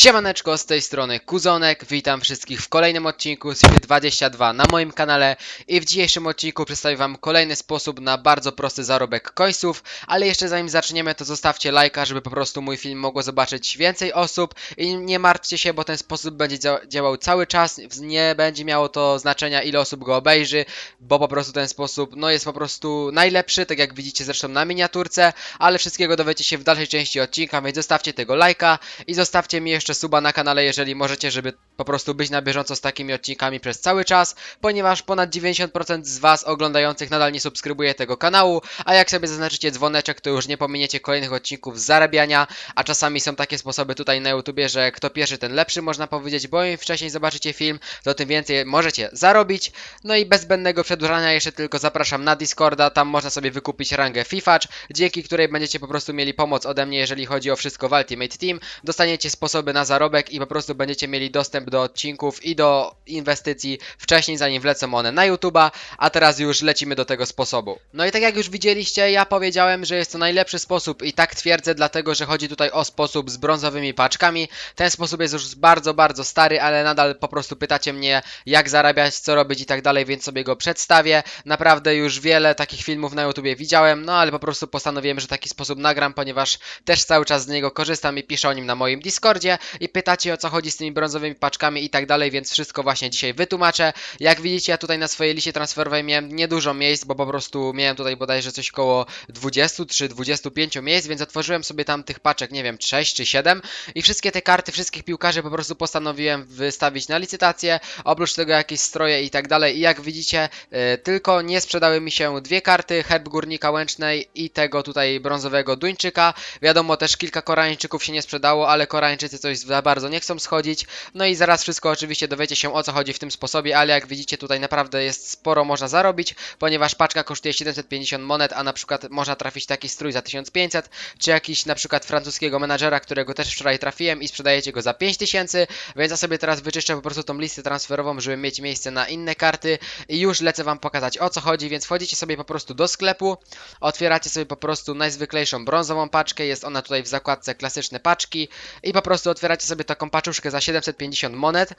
Siemaneczko, z tej strony Kuzonek, witam wszystkich w kolejnym odcinku z FIFA 22 na moim kanale. I w dzisiejszym odcinku przedstawię wam kolejny sposób na bardzo prosty zarobek coinsów, ale jeszcze zanim zaczniemy to zostawcie lajka, żeby po prostu mój film mogło zobaczyć więcej osób. I nie martwcie się, bo ten sposób będzie dzia- działał cały czas, nie będzie miało to znaczenia ile osób go obejrzy, bo po prostu ten sposób no jest po prostu najlepszy, tak jak widzicie zresztą na miniaturce, ale wszystkiego dowiecie się w dalszej części odcinka, więc zostawcie tego lajka i zostawcie mi jeszcze suba na kanale, jeżeli możecie, żeby po prostu być na bieżąco z takimi odcinkami przez cały czas, ponieważ ponad 90% z Was oglądających nadal nie subskrybuje tego kanału, a jak sobie zaznaczycie dzwoneczek, to już nie pominiecie kolejnych odcinków zarabiania, a czasami są takie sposoby tutaj na YouTubie, że kto pierwszy, ten lepszy, można powiedzieć, bo im wcześniej zobaczycie film, to tym więcej możecie zarobić. No i bez zbędnego przedłużania jeszcze tylko zapraszam na Discorda, tam można sobie wykupić rangę FIFAcz, dzięki której będziecie po prostu mieli pomoc ode mnie, jeżeli chodzi o wszystko w Ultimate Team. Dostaniecie sposoby na zarobek i po prostu będziecie mieli dostęp do odcinków i do inwestycji wcześniej, zanim wlecą one na YouTube'a, a teraz już lecimy do tego sposobu. No i tak jak już widzieliście, ja powiedziałem, że jest to najlepszy sposób i tak twierdzę, dlatego że chodzi tutaj o sposób z brązowymi paczkami. Ten sposób jest już bardzo, bardzo stary, ale nadal po prostu pytacie mnie, jak zarabiać, co robić i tak dalej, więc sobie go przedstawię. Naprawdę już wiele takich filmów na YouTubie widziałem, no ale po prostu postanowiłem, że taki sposób nagram, ponieważ też cały czas z niego korzystam i piszę o nim na moim Discordzie i pytacie o co chodzi z tymi brązowymi paczkami i tak dalej, więc wszystko właśnie dzisiaj wytłumaczę. Jak widzicie, ja tutaj na swojej liście transferowej miałem niedużo miejsc, bo po prostu miałem tutaj bodajże coś koło 20 czy 25 miejsc, więc otworzyłem sobie tam tych paczek, nie wiem, 6 czy 7 i wszystkie te karty wszystkich piłkarzy po prostu postanowiłem wystawić na licytację, oprócz tego jakieś stroje i tak dalej i jak widzicie, e, tylko nie sprzedały mi się dwie karty, herb Górnika Łęcznej i tego tutaj brązowego Duńczyka. Wiadomo, też kilka Koreańczyków się nie sprzedało, ale Koreańczycy coś za bardzo nie chcą schodzić. No i zaraz wszystko oczywiście dowiecie się o co chodzi w tym sposobie, ale jak widzicie tutaj naprawdę jest sporo można zarobić, ponieważ paczka kosztuje 750 monet, a na przykład można trafić taki strój za 1500, czy jakiś na przykład francuskiego menadżera, którego też wczoraj trafiłem i sprzedajecie go za 5000, więc ja sobie teraz wyczyszczę po prostu tą listę transferową, żeby mieć miejsce na inne karty i już lecę wam pokazać o co chodzi, więc wchodzicie sobie po prostu do sklepu, otwieracie sobie po prostu najzwyklejszą brązową paczkę, jest ona tutaj w zakładce klasyczne paczki i po prostu otwieracie sobie taką paczuszkę za 750 monet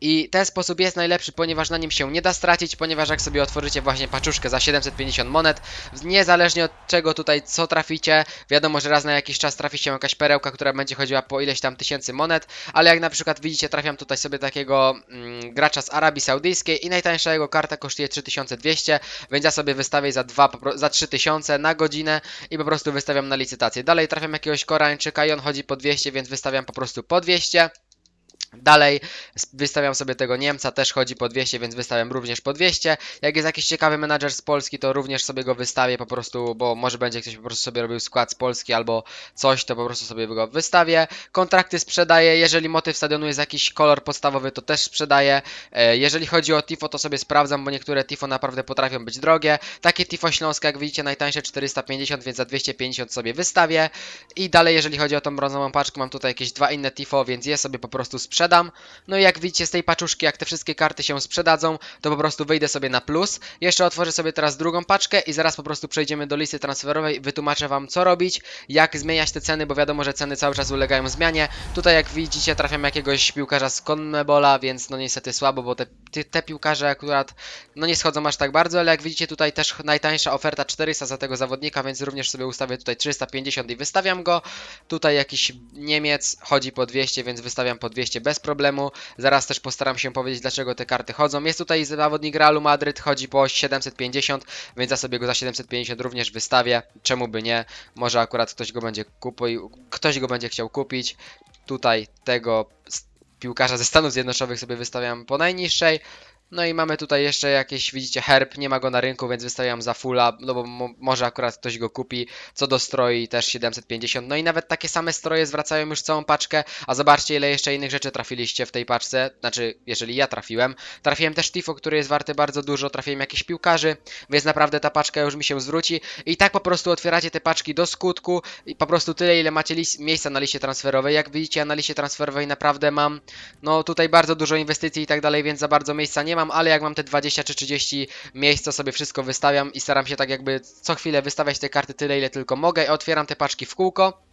i ten sposób jest najlepszy, ponieważ na nim się nie da stracić, ponieważ jak sobie otworzycie właśnie paczuszkę za 750 monet, niezależnie od czego tutaj co traficie, wiadomo, że raz na jakiś czas trafi się jakaś perełka, która będzie chodziła po ileś tam tysięcy monet, ale jak na przykład widzicie, trafiam tutaj sobie takiego mm, gracza z Arabii Saudyjskiej i najtańsza jego karta kosztuje 3200, więc ja sobie wystawię za, dwa, po pro- za 3000 na godzinę i po prostu wystawiam na licytację. Dalej trafiam jakiegoś Koreańczyka i on chodzi po 200, więc wystawiam po prostu po 200. Dalej wystawiam sobie tego Niemca, też chodzi po 200, więc wystawiam również po 200. Jak jest jakiś ciekawy menadżer z Polski, to również sobie go wystawię po prostu, bo może będzie ktoś po prostu sobie robił skład z Polski albo coś, to po prostu sobie go wystawię. Kontrakty sprzedaję, jeżeli motyw stadionu jest jakiś kolor podstawowy, to też sprzedaję. E, Jeżeli chodzi o Tifo, to sobie sprawdzam, bo niektóre Tifo naprawdę potrafią być drogie. Takie Tifo Śląskie, jak widzicie, najtańsze 450, więc za 250 sobie wystawię. I dalej, jeżeli chodzi o tą brązową paczkę, mam tutaj jakieś dwa inne Tifo, więc je sobie po prostu sprzedam. No i jak widzicie z tej paczuszki, jak te wszystkie karty się sprzedadzą, to po prostu wyjdę sobie na plus. Jeszcze otworzę sobie teraz drugą paczkę i zaraz po prostu przejdziemy do listy transferowej wytłumaczę wam co robić, jak zmieniać te ceny, bo wiadomo, że ceny cały czas ulegają zmianie. Tutaj jak widzicie trafiam jakiegoś piłkarza z Conmebola, więc no niestety słabo, bo te, te, te piłkarze akurat no nie schodzą aż tak bardzo, ale jak widzicie tutaj też najtańsza oferta 400 za tego zawodnika, więc również sobie ustawię tutaj 350 i wystawiam go. Tutaj jakiś Niemiec chodzi po 200, więc wystawiam po 200 bez problemu. Zaraz też postaram się powiedzieć, dlaczego te karty chodzą. Jest tutaj zawodnik Realu Madryt, chodzi po 750, więc ja sobie go za 750 również wystawię. Czemu by nie? Może akurat ktoś go będzie kupił, ktoś go będzie chciał kupić. Tutaj tego piłkarza ze Stanów Zjednoczonych sobie wystawiam po najniższej. No i mamy tutaj jeszcze jakieś, widzicie, herb, nie ma go na rynku, więc wystawiam za fulla, no bo mo może akurat ktoś go kupi. Co do stroi też 750. No i nawet takie same stroje zwracają już całą paczkę, a zobaczcie ile jeszcze innych rzeczy trafiliście w tej paczce. Znaczy, jeżeli ja trafiłem. Trafiłem też Tifo, który jest warty bardzo dużo, trafiłem jakichś piłkarzy, więc naprawdę ta paczka już mi się zwróci. I tak po prostu otwieracie te paczki do skutku i po prostu tyle, ile macie miejsca na liście transferowej. Jak widzicie, na liście transferowej naprawdę mam, no tutaj bardzo dużo inwestycji i tak dalej, więc za bardzo miejsca nie mam, ale jak mam te 20 czy 30 miejsc, to sobie wszystko wystawiam i staram się tak jakby co chwilę wystawiać te karty tyle, ile tylko mogę. Otwieram te paczki w kółko.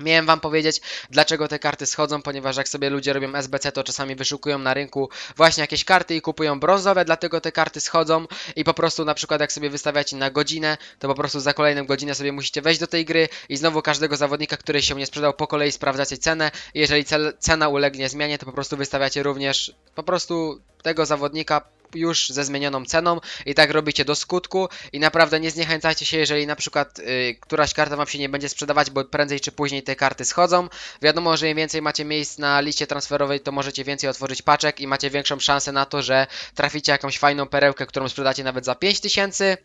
Miałem wam powiedzieć, dlaczego te karty schodzą, ponieważ jak sobie ludzie robią SBC, to czasami wyszukują na rynku właśnie jakieś karty i kupują brązowe, dlatego te karty schodzą i po prostu na przykład jak sobie wystawiacie na godzinę, to po prostu za kolejną godzinę sobie musicie wejść do tej gry i znowu każdego zawodnika, który się nie sprzedał po kolei sprawdzacie cenę jeżeli cena ulegnie zmianie, to po prostu wystawiacie również po prostu tego zawodnika już ze zmienioną ceną i tak robicie do skutku i naprawdę nie zniechęcajcie się, jeżeli na przykład y, któraś karta wam się nie będzie sprzedawać, bo prędzej czy później te karty schodzą. Wiadomo, że im więcej macie miejsc na liście transferowej, to możecie więcej otworzyć paczek i macie większą szansę na to, że traficie jakąś fajną perełkę, którą sprzedacie nawet za 5000.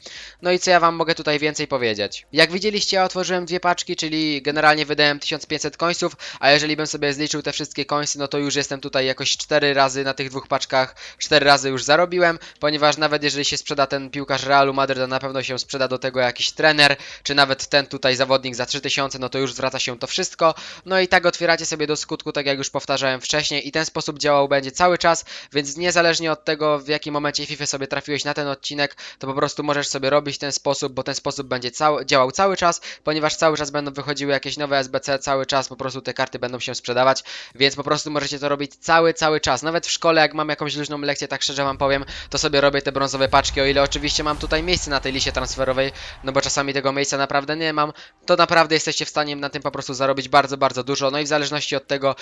No i co ja wam mogę tutaj więcej powiedzieć? Jak widzieliście, ja otworzyłem dwie paczki, czyli generalnie wydałem 1500 końców, a jeżeli bym sobie zliczył te wszystkie końsy, no to już jestem tutaj jakoś 4 razy na tych dwóch paczkach, 4 razy już zarobiłem, ponieważ nawet jeżeli się sprzeda ten piłkarz Realu Madryt, to na pewno się sprzeda do tego jakiś trener, czy nawet ten tutaj zawodnik za 3000, no to już zwraca się to wszystko. No i tak otwieracie sobie do skutku, tak jak już powtarzałem wcześniej i ten sposób działał będzie cały czas, więc niezależnie od tego w jakim momencie FIFA sobie trafiłeś na ten odcinek, to po prostu możesz sobie robić ten sposób, bo ten sposób będzie cały, działał cały czas, ponieważ cały czas będą wychodziły jakieś nowe SBC, cały czas po prostu te karty będą się sprzedawać, więc po prostu możecie to robić cały, cały czas. Nawet w szkole, jak mam jakąś luźną lekcję, tak szczerze wam powiem, to sobie robię te brązowe paczki, o ile oczywiście mam tutaj miejsce na tej liście transferowej, no bo czasami tego miejsca naprawdę nie mam, to naprawdę jesteście w stanie na tym po prostu zarobić bardzo, bardzo dużo, no i w zależności od tego,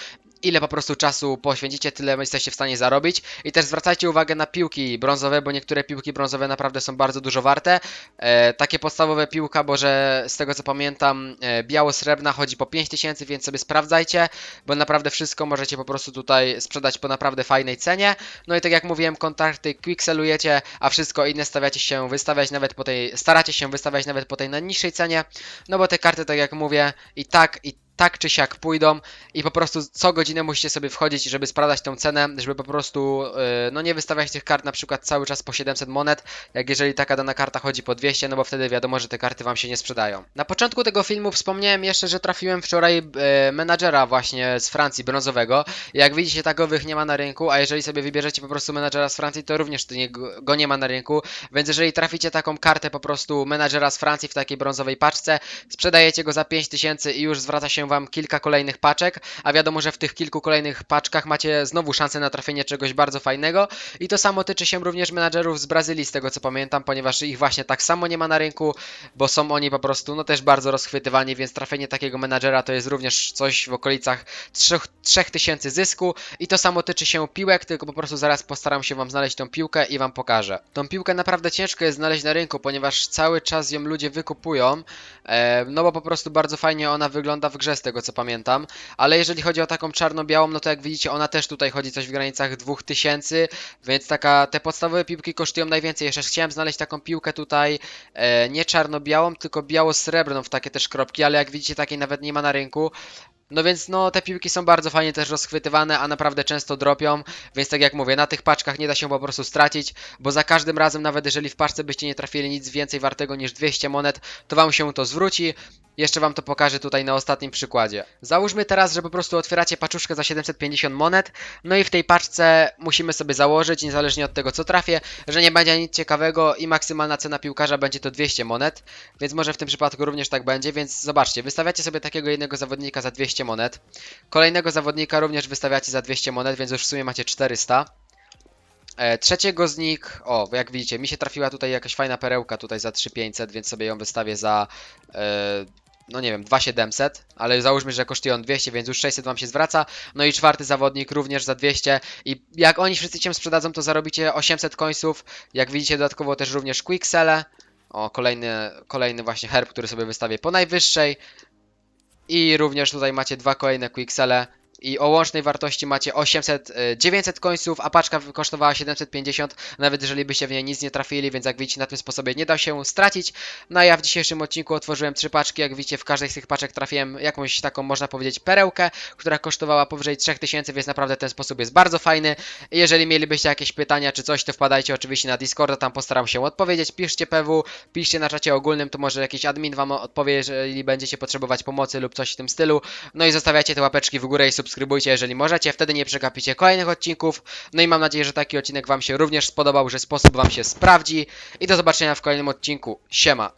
ile po prostu czasu poświęcicie, tyle jesteście w stanie zarobić. I też zwracajcie uwagę na piłki brązowe, bo niektóre piłki brązowe naprawdę są bardzo dużo warte. E, takie podstawowe piłka, bo że z tego co pamiętam, e, biało-srebrna chodzi po 5000, więc sobie sprawdzajcie, bo naprawdę wszystko możecie po prostu tutaj sprzedać po naprawdę fajnej cenie. No i tak jak mówiłem, kontakty quickselujecie, a wszystko inne stawiacie się wystawiać nawet po tej, staracie się wystawiać nawet po tej najniższej cenie, no bo te karty, tak jak mówię, i tak, i tak czy siak pójdą i po prostu co godzinę musicie sobie wchodzić, żeby sprawdzać tą cenę, żeby po prostu yy, no nie wystawiać tych kart na przykład cały czas po 700 monet, jak jeżeli taka dana karta chodzi po 200, no bo wtedy wiadomo, że te karty wam się nie sprzedają. Na początku tego filmu wspomniałem jeszcze, że trafiłem wczoraj yy, menadżera właśnie z Francji brązowego. Jak widzicie, takowych nie ma na rynku, a jeżeli sobie wybierzecie po prostu menadżera z Francji, to również go nie ma na rynku, więc jeżeli traficie taką kartę po prostu menadżera z Francji w takiej brązowej paczce, sprzedajecie go za 5000 i już zwraca się wam kilka kolejnych paczek, a wiadomo, że w tych kilku kolejnych paczkach macie znowu szansę na trafienie czegoś bardzo fajnego i to samo tyczy się również menadżerów z Brazylii, z tego co pamiętam, ponieważ ich właśnie tak samo nie ma na rynku, bo są oni po prostu no też bardzo rozchwytywani, więc trafienie takiego menadżera to jest również coś w okolicach 3000 zysku i to samo tyczy się piłek, tylko po prostu zaraz postaram się wam znaleźć tą piłkę i wam pokażę. Tą piłkę naprawdę ciężko jest znaleźć na rynku, ponieważ cały czas ją ludzie wykupują, e, no bo po prostu bardzo fajnie ona wygląda w grze z tego co pamiętam, ale jeżeli chodzi o taką czarno-białą, no to jak widzicie ona też tutaj chodzi coś w granicach 2000, więc taka, te podstawowe piłki kosztują najwięcej. Jeszcze chciałem znaleźć taką piłkę tutaj e, nie czarno-białą, tylko biało-srebrną w takie też kropki, ale jak widzicie takiej nawet nie ma na rynku. No więc no te piłki są bardzo fajnie też rozchwytywane, a naprawdę często dropią, więc tak jak mówię, na tych paczkach nie da się po prostu stracić, bo za każdym razem, nawet jeżeli w paczce byście nie trafili nic więcej wartego niż 200 monet, to wam się to zwróci. Jeszcze wam to pokażę tutaj na ostatnim przykładzie. Załóżmy teraz, że po prostu otwieracie paczuszkę za 750 monet, no i w tej paczce musimy sobie założyć, niezależnie od tego co trafię, że nie będzie nic ciekawego i maksymalna cena piłkarza będzie to 200 monet, więc może w tym przypadku również tak będzie, więc zobaczcie, wystawiacie sobie takiego jednego zawodnika za 200 monet, kolejnego zawodnika również wystawiacie za 200 monet, więc już w sumie macie 400. E, trzeciego z nich, o, jak widzicie, mi się trafiła tutaj jakaś fajna perełka tutaj za 3500, więc sobie ją wystawię za, e, no nie wiem, 2700, ale załóżmy, że kosztują 200, więc już 600 wam się zwraca. No i czwarty zawodnik również za 200 i jak oni wszyscy się sprzedadzą, to zarobicie 800 końców. Jak widzicie, dodatkowo też również quicksele. O, kolejny, kolejny właśnie herb, który sobie wystawię po najwyższej. I również tutaj macie dwa kolejne quicksele. I o łącznej wartości macie 800, y, 900 końców, a paczka kosztowała 750, nawet jeżeli byście w niej nic nie trafili, więc jak widzicie na tym sposobie nie da się stracić. No ja w dzisiejszym odcinku otworzyłem trzy paczki, jak widzicie w każdej z tych paczek trafiłem jakąś taką, można powiedzieć, perełkę, która kosztowała powyżej 3000, więc naprawdę ten sposób jest bardzo fajny. Jeżeli mielibyście jakieś pytania czy coś, to wpadajcie oczywiście na Discorda, tam postaram się odpowiedzieć. Piszcie PW, piszcie na czacie ogólnym, to może jakiś admin wam odpowie, jeżeli będziecie potrzebować pomocy lub coś w tym stylu. No i zostawiacie te łapeczki w górę i subskrybujcie, jeżeli możecie, wtedy nie przegapicie kolejnych odcinków. No i mam nadzieję, że taki odcinek wam się również spodobał, że sposób wam się sprawdzi. I do zobaczenia w kolejnym odcinku. Siema!